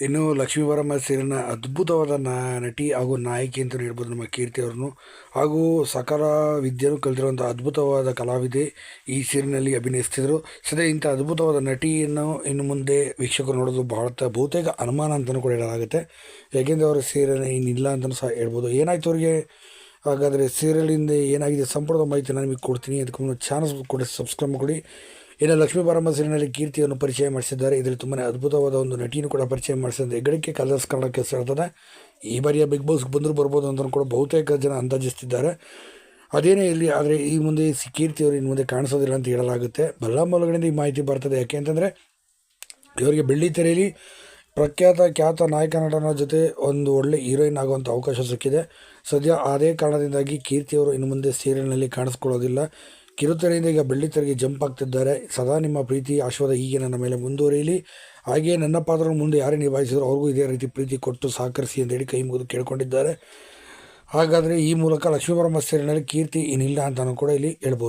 ಇನ್ನು ಲಕ್ಷ್ಮೀವರಮ್ಮ ಸೀರೆನ ಅದ್ಭುತವಾದ ನ- ನಟಿ ಹಾಗೂ ನಾಯಕಿ ಅಂತಲೂ ಹೇಳ್ಬೋದು ನಮ್ಮ ಕೀರ್ತಿ ಅವ್ರನ್ನು. ಹಾಗೂ ಸಕಲ ವಿದ್ಯೆಯನ್ನು ಕಲಿತಿರುವಂಥ ಅದ್ಭುತವಾದ ಕಲಾವಿದೆ ಈ ಸೀರಿಯಲ್ನಲ್ಲಿ ಅಭಿನಯಿಸ್ತಿದ್ರು. ಸದ್ಯ ಇಂಥ ಅದ್ಭುತವಾದ ನಟಿಯನ್ನು ಇನ್ನು ಮುಂದೆ ವೀಕ್ಷಕರು ನೋಡೋದು ಬಹಳ ಬಹುತೇಕ ಅನುಮಾನ ಅಂತಲೂ ಕೂಡ ಹೇಳಲಾಗುತ್ತೆ. ಯಾಕೆಂದರೆ ಅವರ ಸೀರಿಯಲ್ ಇನ್ನಿಲ್ಲ ಅಂತಲೂ ಸಹ ಹೇಳ್ಬೋದು. ಏನಾಯ್ತು ಅವರಿಗೆ? ಹಾಗಾದರೆ ಸೀರಿಯಲಿಂದ ಏನಾಗಿದೆ? ಸಂಪೂರ್ಣ ಮಾಹಿತಿ ನಾನು ನಿಮಗೆ ಕೊಡ್ತೀನಿ. ಅದಕ್ಕೆ ಚಾನಲ್ ಕೂಡ ಸಬ್ಸ್ಕ್ರೈಬ್ ಮಾಡಿ ಇನ್ನು ಲಕ್ಷ್ಮೀ ಬಾರಮ್ಮ ಕೀರ್ತಿಯನ್ನು ಪರಿಚಯ ಮಾಡಿಸಿದ್ದಾರೆ. ಇದರಲ್ಲಿ ತುಂಬಾ ಅದ್ಭುತವಾದ ಒಂದು ನಟಿಯನ್ನು ಕೂಡ ಪರಿಚಯ ಮಾಡಿಸಿದ್ದಾರೆ. ಹೆಗ್ಗಳಿಕೆ ಕಲರ್ಸ್ ಕನ್ನಡಕ್ಕೆ ಸೇರ್ತದೆ ಈ ಬಾರಿಯ ಬಿಗ್ ಬಾಸ್ಗೆ ಬಂದರೂ ಬರ್ಬೋದು ಅಂತ ಕೂಡ ಬಹುತೇಕ ಜನ ಅಂದಾಜಿಸ್ತಿದ್ದಾರೆ. ಅದೇನೇ ಇಲ್ಲಿ ಆದರೆ ಈ ಮುಂದೆ ಸಿ- ಕೀರ್ತಿ ಅವರು ಇನ್ನು ಮುಂದೆ ಕಾಣಿಸೋದಿಲ್ಲ ಅಂತ ಹೇಳಲಾಗುತ್ತೆ. ಬಲ್ಲ ಮೂಲಗಳಿಂದ ಈ ಮಾಹಿತಿ ಬರ್ತದೆ. ಯಾಕೆ ಅಂತಂದರೆ, ಇವರಿಗೆ ಬೆಳ್ಳಿ ತೆರೆಯಲ್ಲಿ ಪ್ರಖ್ಯಾತ, ಖ್ಯಾತ ನಾಯಕ ನಟನ ಜೊತೆ ಒಂದು ಒಳ್ಳೆ ಹೀರೋಯಿನ್ ಆಗುವಂಥ ಅವಕಾಶ ಸಿಕ್ಕಿದೆ. ಸದ್ಯ ಅದೇ ಕಾರಣದಿಂದಾಗಿ ಕೀರ್ತಿಯವರು ಇನ್ನು ಮುಂದೆ ಸೀರಿಯಲ್ನಲ್ಲಿ ಕಾಣಿಸ್ಕೊಳ್ಳೋದಿಲ್ಲ. ಕಿರುತೆರೆಯಿಂದ ಈಗ ಬೆಳ್ಳಿ ತೆರೆಗೆ ಜಂಪ್ ಆಗ್ತಿದ್ದಾರೆ. ಸದಾ ನಿಮ್ಮ ಪ್ರೀತಿ, ಆಶೀರ್ವಾದ ಹೀಗೆ ನನ್ನ ಮೇಲೆ ಮುಂದುವರಿಯಲಿ. ಹಾಗೆಯೇ ನನ್ನ ಪಾತ್ರ ಮುಂದೆ ಯಾರೇ ನಿಭಾಯಿಸಿದ್ರು ಅವ್ರಿಗೂ ಇದೇ ರೀತಿ ಪ್ರೀತಿ ಕೊಟ್ಟು ಸಹಕರಿಸಿ ಅಂತೇಳಿ ಕೈ ಮುಗಿದು ಕೇಳ್ಕೊಂಡಿದ್ದಾರೆ. ಹಾಗಾದರೆ ಈ ಮೂಲಕ ಲಕ್ಷ್ಮೀಪರಮ ಸೇರಿನಲ್ಲಿ ಕೀರ್ತಿ ಇನ್ನಿಲ್ಲ ಅಂತಲೂ ಕೂಡ ಇಲ್ಲಿ ಹೇಳ್ಬೋದು.